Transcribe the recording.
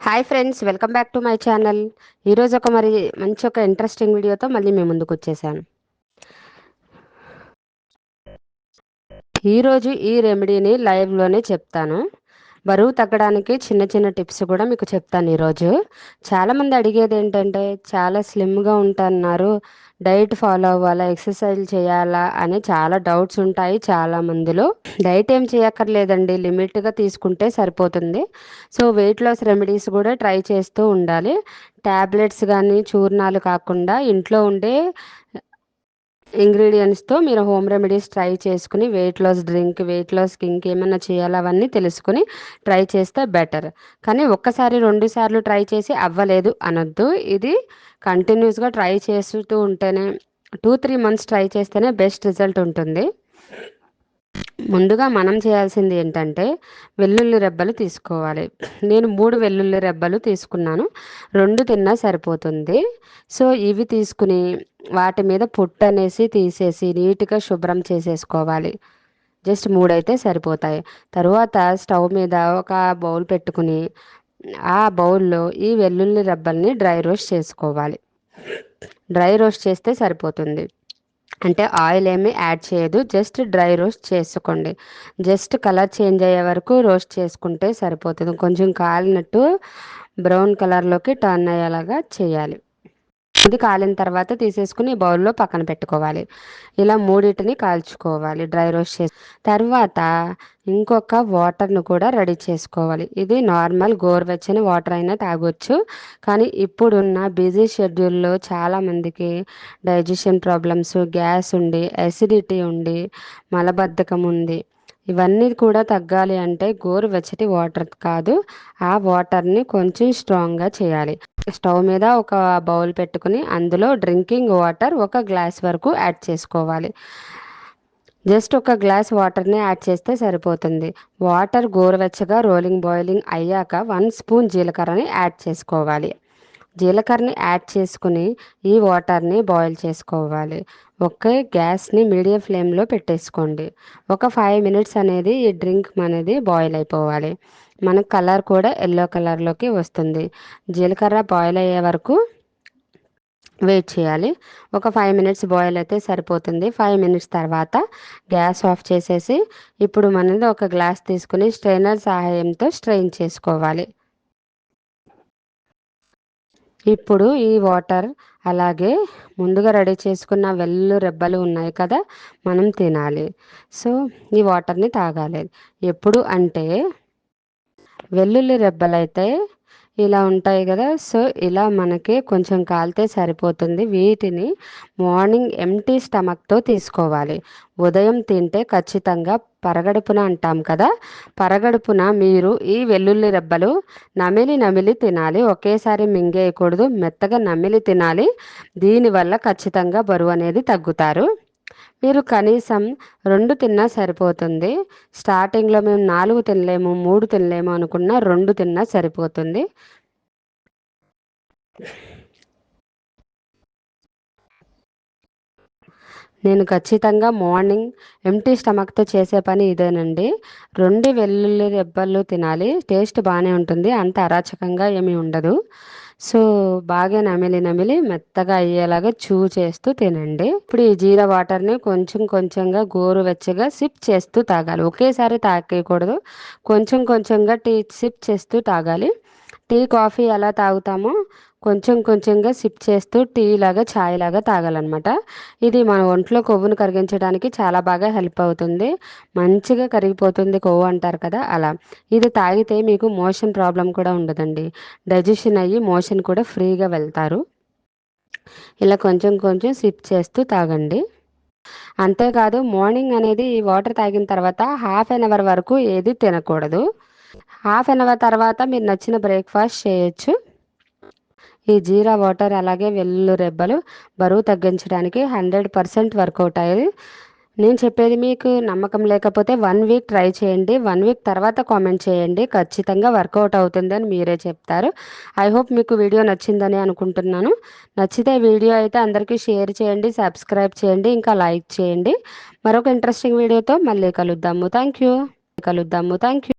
Hi friends welcome back to my channel ఈరోజు ఒక మరి మంచి ఒక ఇంట్రెస్టింగ్ వీడియోతో మళ్ళీ మేము ముందుకు వచ్చేసాను ఈరోజు ఈ రెమెడీని లైవ్లోనే చెప్తాను. బరువు తగ్గడానికి చిన్న చిన్న టిప్స్ కూడా మీకు చెప్తాను ఈరోజు. చాలామంది అడిగేది ఏంటంటే చాలా స్లిమ్గా ఉంటున్నారు డైట్ ఫాలో అవ్వాలా ఎక్సర్సైజ్ చేయాలా? అని చాలా డౌట్స్ ఉంటాయి చాలా మందిలో డైట్ ఏం చేయక్కర్లేదండి లిమిట్గా తీసుకుంటే సరిపోతుంది. సో వెయిట్ లాస్ రెమెడీస్ కూడా ట్రై చేస్తూ ఉండాలి. ట్యాబ్లెట్స్ కానీ చూర్ణాలు కాకుండా ఇంట్లో ఉండే ఇంగ్రీడియంట్స్తో మీరు హోమ్ రెమెడీస్ ట్రై చేసుకుని వెయిట్ లాస్ డ్రింక్ వెయిట్ లాస్కి ఇంకేమైనా చేయాలి అవన్నీ తెలుసుకుని ట్రై చేస్తే బెటర్. కానీ ఒక్కసారి రెండు సార్లు ట్రై చేసి అవ్వలేదు అనొద్దు. ఇది కంటిన్యూస్గా ట్రై చేస్తూ ఉంటేనే టూ త్రీ మంత్స్ ట్రై చేస్తేనే బెస్ట్ రిజల్ట్ ఉంటుంది. ముందుగా మనం చేయాల్సింది ఏంటంటే వెల్లుల్లి రెబ్బలు తీసుకోవాలి. నేను మూడు వెల్లుల్లి రెబ్బలు తీసుకున్నాను. రెండు తిన్నా సరిపోతుంది. సో ఇవి తీసుకుని వాటి మీద పుట్టు అనేసి తీసేసి నీట్గా శుభ్రం చేసేసుకోవాలి. జస్ట్ మూడైతే సరిపోతాయి. తరువాత స్టవ్ మీద ఒక బౌల్ పెట్టుకుని ఆ బౌల్లో ఈ వెల్లుల్లి రెబ్బల్ని డ్రై రోస్ట్ చేసుకోవాలి. డ్రై రోస్ట్ చేస్తే సరిపోతుంది. అంటే ఆయిల్ ఏమీ యాడ్ చేయదు. జస్ట్ డ్రై రోస్ట్ చేసుకోండి. జస్ట్ కలర్ చేంజ్ అయ్యే వరకు రోస్ట్ చేసుకుంటే సరిపోతుంది. కొంచెం కాలినట్టు బ్రౌన్ కలర్లోకి టర్న్ అయ్యేలాగా చేయాలి. ఇది కాలిన తర్వాత తీసేసుకుని బౌల్లో పక్కన పెట్టుకోవాలి. ఇలా మూడింటిని కాల్చుకోవాలి. డ్రై రోస్ట్ చేసి తర్వాత ఇంకొక వాటర్ను కూడా రెడీ చేసుకోవాలి. ఇది నార్మల్ గోరువెచ్చని వాటర్ అయినా తాగొచ్చు. కానీ ఇప్పుడున్న బిజీ షెడ్యూల్లో చాలామందికి డైజెషన్ ప్రాబ్లమ్స్ గ్యాస్ ఉండి అసిడిటీ ఉండి మలబద్ధకం ఉంది. ఇవన్నీ కూడా తగ్గాలి అంటే గోరువెచ్చటి వాటర్ కాదు. ఆ వాటర్ని కొంచెం స్ట్రాంగ్గా చేయాలి. స్టవ్ మీద ఒక బౌల్ పెట్టుకుని అందులో డ్రింకింగ్ వాటర్ ఒక గ్లాస్ వరకు యాడ్ చేసుకోవాలి. జస్ట్ ఒక గ్లాస్ వాటర్ని యాడ్ చేస్తే సరిపోతుంది. వాటర్ గోరువెచ్చగా రోలింగ్ బాయిలింగ్ అయ్యాక వన్ స్పూన్ జీలకర్రని యాడ్ చేసుకోవాలి. జీలకర్రని యాడ్ చేసుకుని ఈ వాటర్ని బాయిల్ చేసుకోవాలి. ఒకే గ్యాస్ని మీడియం ఫ్లేమ్లో పెట్టేసుకోండి. ఒక ఫైవ్ మినిట్స్ అనేది ఈ డ్రింక్ అనేది బాయిల్ అయిపోవాలి. మనకు కలర్ కూడా ఎల్లో కలర్లోకి వస్తుంది. జీలకర్ర బాయిల్ అయ్యే వరకు వెయిట్ చేయాలి. ఒక ఫైవ్ మినిట్స్ బాయిల్ అయితే సరిపోతుంది. ఫైవ్ మినిట్స్ తర్వాత గ్యాస్ ఆఫ్ చేసేసి ఇప్పుడు మనది ఒక గ్లాస్ తీసుకుని స్ట్రైనర్ సహాయంతో స్ట్రెయిన్ చేసుకోవాలి. ఇప్పుడు ఈ వాటర్ అలాగే ముందుగా రెడీ చేసుకున్న వెల్లు రెబ్బలు ఉన్నాయి కదా మనం తినాలి. సో ఈ వాటర్ని తాగాలి. ఎప్పుడు అంటే వెల్లుల్లి రెబ్బలైతే ఇలా ఉంటాయి కదా. సో ఇలా మనకి కొంచెం కాలితే సరిపోతుంది. వీటిని మార్నింగ్ ఎంటీ స్టమక్తో తీసుకోవాలి. ఉదయం తింటే ఖచ్చితంగా పరగడుపున అంటాం కదా. పరగడుపున మీరు ఈ వెల్లుల్లి రెబ్బలు నమిలి నమిలి తినాలి. ఒకేసారి మింగేయకూడదు. మెత్తగా నమిలి తినాలి. దీనివల్ల ఖచ్చితంగా బరువు అనేది తగ్గుతారు. మీరు కనీసం రెండు తిన్నా సరిపోతుంది. స్టార్టింగ్లో మేము నాలుగు తినలేము మూడు తినలేము అనుకున్న రెండు తిన్నా సరిపోతుంది. నేను ఖచ్చితంగా మార్నింగ్ ఎంటీ స్టమక్తో చేసే పని ఇదేనండి. రెండు వెల్లుల్లి రెబ్బలు తినాలి. టేస్ట్ బాగానే ఉంటుంది. అంత అరాచకంగా ఏమీ ఉండదు. సో బాగా నమిలి నమిలి మెత్తగా అయ్యేలాగా చూ చేస్తూ తినండి. ఇప్పుడు ఈ జీరా వాటర్ని కొంచెం కొంచెంగా గోరువెచ్చగా సిప్ చేస్తూ తాగాలి. ఒకేసారి తాగకూడదు. కొంచెం కొంచెంగా టీ సిప్ చేస్తూ తాగాలి. టీ కాఫీ ఎలా తాగుతామో కొంచెం కొంచెంగా సిప్ చేస్తూ టీ లాగా ఛాయ్ లాగా తాగాలన్నమాట. ఇది మన ఒంట్లో కొవ్వును కరిగించడానికి చాలా బాగా హెల్ప్ అవుతుంది. మంచిగా కరిగిపోతుంది కొవ్వు అంటారు కదా అలా. ఇది తాగితే మీకు మోషన్ ప్రాబ్లం కూడా ఉండదండి. డైజెషన్ అయ్యి మోషన్ కూడా ఫ్రీగా వెళ్తారు. ఇలా కొంచెం కొంచెం సిప్ చేస్తూ తాగండి. అంతేకాదు మార్నింగ్ అనేది ఈ వాటర్ తాగిన తర్వాత హాఫ్ అన్ అవర్ వరకు ఏది తినకూడదు. హాఫ్ అన్ అవర్ తర్వాత మీరు నచ్చిన బ్రేక్ఫాస్ట్ చేయొచ్చు. ఈ జీరా వాటర్ అలాగే వెల్లుల్లి రెబ్బలు బరువు తగ్గించడానికి హండ్రెడ్ పర్సెంట్ వర్కౌట్ అయ్యేది. నేను చెప్పేది మీకు నమ్మకం లేకపోతే వన్ వీక్ ట్రై చేయండి. వన్ వీక్ తర్వాత కామెంట్ చేయండి. ఖచ్చితంగా వర్కౌట్ అవుతుందని మీరే చెప్తారు. ఐ హోప్ మీకు వీడియో నచ్చిందని అనుకుంటున్నాను. నచ్చితే వీడియో అయితే అందరికీ షేర్ చేయండి సబ్స్క్రైబ్ చేయండి ఇంకా లైక్ చేయండి. మరొక ఇంట్రెస్టింగ్ వీడియోతో మళ్ళీ కలుద్దాము. Thank you. కలుద్దాము. Thank you.